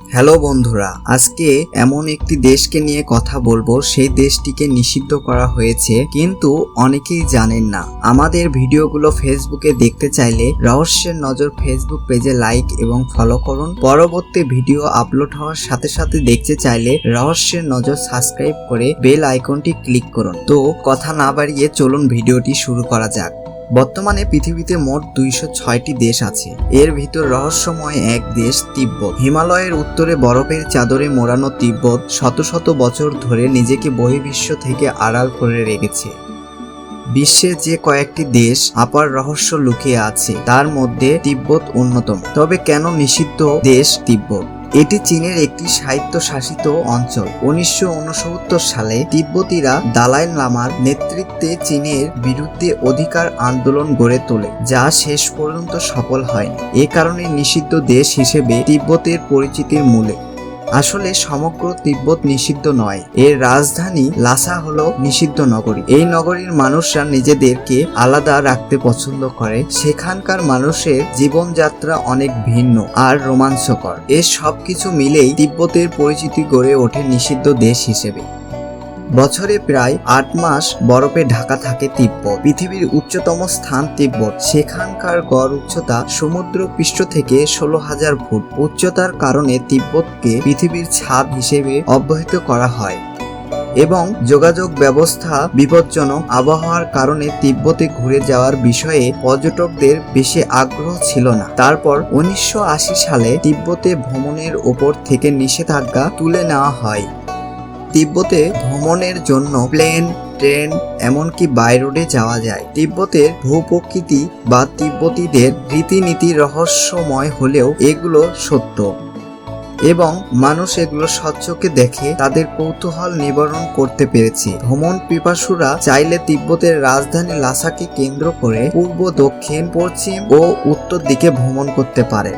Hello বন্ধুরা, আজকে এমন একটি দেশকে নিয়ে কথা বলব, সেই দেশটিকে নিষিদ্ধ করা হয়েছে, কিন্তু অনেকেই জানেন না। আমাদের ভিডিওগুলো ফেসবুকে দেখতে চাইলে রহস্যের নজর ফেসবুক পেজে লাইক এবং ফলো করুন। পরবর্তী ভিডিও আপলোড হওয়ার সাথে সাথে দেখতে চাইলে রহস্যের নজর সাবস্ক্রাইব করে বেল আইকনটি ক্লিক করুন। তো কথা না বাড়িয়ে চলুন ভিডিওটি শুরু করা যাক। বর্তমানে পৃথিবীতে মোট দুইশো ছয়টি দেশ আছে। এর ভিতর রহস্যময় এক দেশ তিব্বত। হিমালয়ের উত্তরে বরফের চাদরে মোড়ানো তিব্বত শত শত বছর ধরে নিজেকে বহির্বিশ্ব থেকে আড়াল করে রেখেছে। বিশ্বে যে কয়েকটি দেশ আপার রহস্য লুকিয়ে আছে, তার মধ্যে তিব্বত অন্যতম। তবে কেন নিষিদ্ধ দেশ তিব্বত? এটি চীনের একটি স্বায়ত্তশাসিত শাসিত অঞ্চল। উনিশশো উনসত্তর সালে তিব্বতীরা দালাই লামার নেতৃত্বে চীনের বিরুদ্ধে অধিকার আন্দোলন গড়ে তোলে, যা শেষ পর্যন্ত সফল হয়নি। এ কারণে নিষিদ্ধ দেশ হিসেবে তিব্বতের পরিচিতির মূলে। আসলে সমগ্র তিব্বত নিষিদ্ধ নয়। এর রাজধানী লাসা হলো নিষিদ্ধ নগরী। এই নগরীর মানুষরা নিজেদেরকে আলাদা রাখতে পছন্দ করে। সেখানকার মানুষের জীবনযাত্রা অনেক ভিন্ন আর রোমাঞ্চকর। এর সবকিছু মিলেই তিব্বতের পরিচিতি গড়ে ওঠে নিষিদ্ধ দেশ হিসেবে। বছরে প্রায় আট মাস বরফে ঢাকা থাকে তিব্বত। পৃথিবীর উচ্চতম স্থান তিব্বত। সেখানকার গড় উচ্চতা সমুদ্র পৃষ্ঠ থেকে ষোলো হাজার ফুট। উচ্চতার কারণে তিব্বতকে পৃথিবীর ছাদ হিসেবে অব্যাহত করা হয় এবং যোগাযোগ ব্যবস্থা বিপজ্জনক। আবহাওয়ার কারণে তিব্বতে ঘুরে যাওয়ার বিষয়ে পর্যটকদের বেশি আগ্রহ ছিল না। তারপর উনিশশো আশি সালে তিব্বতে ভ্রমণের ওপর থেকে নিষেধাজ্ঞা তুলে নেওয়া হয়। তিব্বতে ভ্রমণের জন্য প্লেন, ট্রেন, এমনকি বাই রোডে যাওয়া যায়। তিব্বতের ভূপ্রকৃতি বা তিব্বতীদের রীতিনীতি রহস্যময় হলেও এগুলো সত্য এবং মানুষ এগুলো স্বচ্ছকে দেখে তাদের কৌতূহল নিবারণ করতে পেরেছে। ভ্রমণ পিপাসুরা চাইলে তিব্বতের রাজধানী লাসাকে কেন্দ্র করে পূর্ব, দক্ষিণ, পশ্চিম ও উত্তর দিকে ভ্রমণ করতে পারে।